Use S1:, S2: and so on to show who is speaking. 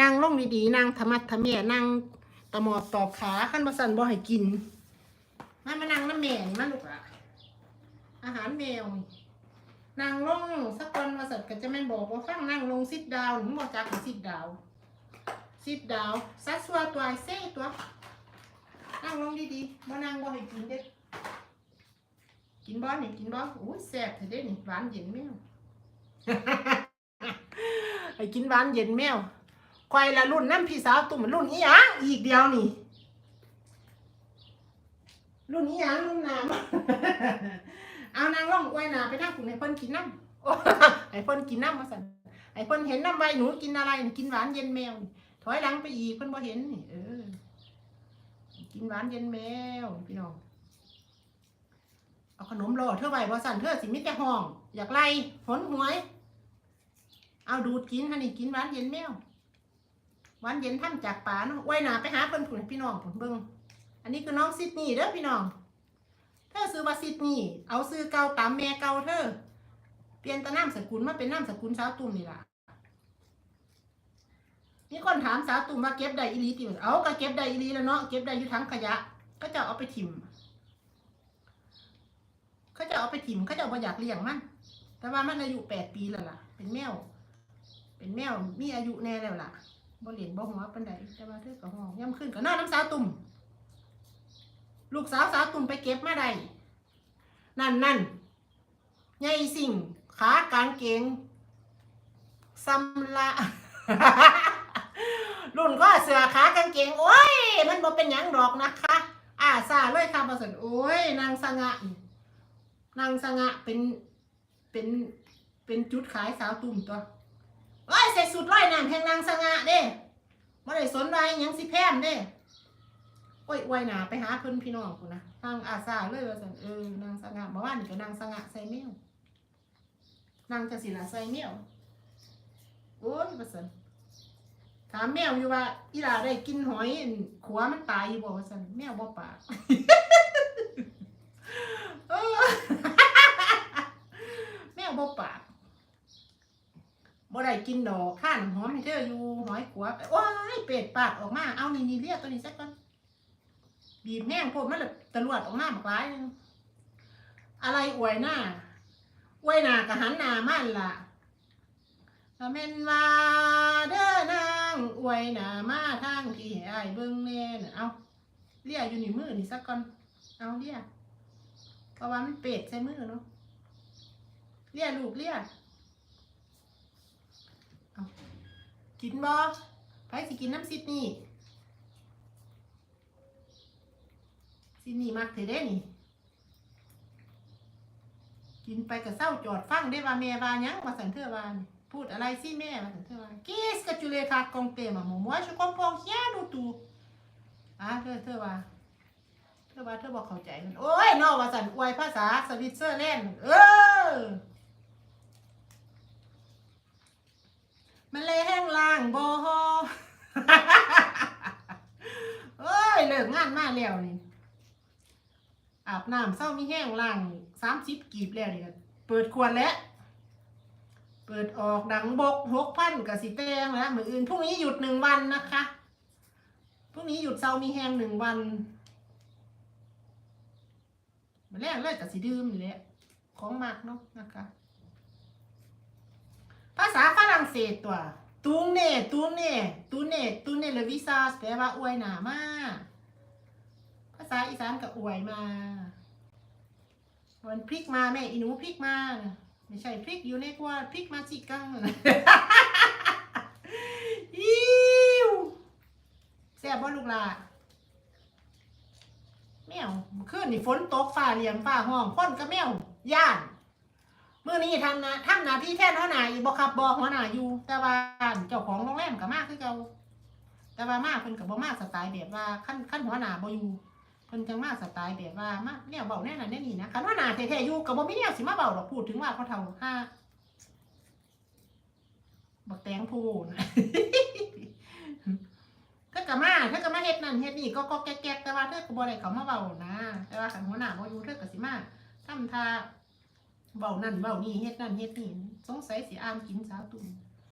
S1: นั่งลงดีๆนั่งธรรมัดทะเมีนั่งตะหมอบตอขาขั้นบสันบ่ให้กินมามานั่งน้ำแม่นี่มาลูกละอาหารแมวนี่นั่งลงสักวันมาสัตก็จะไม่บอกว่าฟังนั่งลงซิดดาวหนูบอกจากซิดดาวซิดดาวซัดซัวตัวไอเซ่ตัวนั่งลงดีๆบ่นั่งบ่ให้กินเด็ดกินบ่นี่กินบ่อุ้ยแซ่บเถอะเด้นี่หวานเย็นแมว ให้กินหวานเย็นแมว ควายละรุ่นน้ำพี่สาวตุ่มรุ่นอีหยังอีกเดียวนี่ รุ่นอีหยังรุ่นน้ำเอานางล่องไว้นาไปนั่งคุณให้เพิ่นกินน้ำโอ้เพิ่นกินน้ำมาสั่นให้เพิ่นเห็นน้ำใบหนูกินอะไรกินหวานเย็นแมวถอยหลังไปอีกเพิ่นบ่เห็นนี่เออ กินหวานเย็นแมวพี่น้องเอาขนมรอเธอไว้บ่สั่นเธอสิมิแต่ห้อง อยากไล่หนหวย เอาดูดกินฮะนี่กินหวานเย็นแมว วานเย็นท่านจากป่าเนาะไว้หนาไปหาเพิ่นผุนพี่น้องผุนเบิ่งอันนี้คือน้องซิดนีย์เด้อพี่น้อง เธอซื้อว่าซิดนีย์เอาซื้อเก่าตามแม่เก่าเธอ เปลี่ยนตะน้ำสกุลมาเป็นน้ำสกุลสาวตุ่มนี่ล่ะมีคนถามสาวตุ่มว่าเก็บได้อีลีติวเอาก็เก็บได้อีหลีแล้วเนาะเก็บได้อยู่ทั้งขยะ ก็จะเอาไปถิ่มเขาจะเอาไปถิ่มเขาจะเอาไปอยากเลี้ยงมัน แต่ว่ามันอายุแปดปีแล้วล่ะ เป็นแมว เป็นแมวมีอายุแน่แล้วล่ะ บ่เหรียญบ่หัวปานใดแต่ว่าเธอก็ห้องย่ำขึ้นก็นอนน้ำสาวตุ่มลูกสาวสาวตุ่มไปเก็บมาได้นั่นนั่นใหญ่สิ่ง ขากางเกงซำละรุ่นก็เสือขากางเกง โอ้ย มันบ่เป็นหยังดอกนะคะ อ่าซาเลยค่ะประสนโอ้ย นางสงะนี่นางสงะเป็นเป็นเป็นจุดขายสาวตุ่มตัวโอ้ยใส่สุดร้อยน้ำแพงนางสงะ บ่ได้สนไรยังสิแพมเด้โอ้ยอวยหนาไปหาเพิ่นพี่น้องกูนะนางอาซาเลยว่าซั่นเออนางสงะบ่ว่านี่ก็นางสงะใส่แมวนางจังสิล่ะใส่แมวโอ้ยว่าซั่นถามแมวอยู่ว่าอีหลาได้กินหอยขัวมันตายอยู่บ่ว่าซั่นแมวบ่ปากแมวบ่ปาก บ่ได้กินดอกข้าน้ำหอมให้เธออยู่หอยขัวโอ้ยเป็ดปากออกมา เอานี่นี่เรียกตัวนี้สักก่อนบีบแห้งโพดมันเลยตะลวดออกมาหมากร้ายนึงอะไรอวยหน้าอวยหน้ากะหันหน้ามันล่ะถ้าแม่นว่าเด้อนางอวยหน้ามาทางที่ให้อ้เบิ่งแน่นเอาเรียกอยู่นี่มือนี่สักก่อนเอาเรียกเพราะว่ามันเป็ดใส่มือเนาะเรียกลูกเรียก กินบ่ไปสิกินน้ำซิดนี่ซิดนี่มักเถอะเด้นี่ กินไปกับเศร้าจอดฟังได้ว่าแม่วาหยังมาสันเทอวานพูดอะไรสิแม่มาสันเทอวา Qu'est-ce que tu les racontes maman moi je comprends rien du tout อะเธอเธอว่าเธอว่าเธอบอกเข้าใจมันโอ้ยนอกว่าสันอวยภาษาสวิตเซอร์แลนด์เออ มันเลยแห้งล่างบอ เอ้ยเลิกงานมาแล้วนี่อาบน้ำเศร้ามีแห้งล่างสามสิบกีบแล้วนี่ก็เปิดขวดแล้วเปิดออกดังบกหกพันกับสีแตงแล้วมืออื่นพรุ่งนี้หยุดหนึ่งวันนะคะพรุ่งนี้หยุดเศร้ามีแห้งหนึ่งวันมาแรกเลยกับสีดื่มนี่แหละของมากเนาะนะคะ ภาษาฝรั่งเศสตัวตูเน่ตูเน่ตูเน่ตูเน่เลวิซาแปลว่าอวยหนามาก ภาษาอีสานก็อวยมาวันพริกมาแม่อีหนูพริกมา ไม่ใช่พริกอยู่ในกว่าพริกมาสิกังอิ้วแซ่บบ่ลูกหลาแมวคืนนี่ฝนตกฟ้าเลียงฟ้าห้องคนกับแมวย่านมื่อนี้ทำนะทำหน้าที่แทนหัวหน้าอีกบ่ครับบอกหัวหน้าอยู่ แต่ว่าเจ้าของโรงแรมก็มากคือเก่าแต่ว่ามากเพิ่นก็บ่มากสไตล์แบบว่าขั้นขั้นหัวหน้าบ่อยู่ เพิ่นจังมาสไตล์แบบว่ามาแนวเบาแน่นั่นแน่นี่นะคันหัวหนาแท้ๆอยู่ก็บ่มีแนวสิมาเบาหรอกพูดถึงว่าเขาเฒ่าห้าบักแตงพูนะเธอก็มาเธอก็มาเฮ็ดนั่นเฮ็ดนี่ก็ก็แก๊กๆแต่ว่าเธอก็บ่ได้เขามาเบานะ แต่ว่าคันหัวหน้าบ่อยู่เธอก็สิมาทำท่าเบานั่นเบานี่เฮ็ดนั่นเฮ็ดนี่สงสัยสิอ่านกินสาวตุ่ม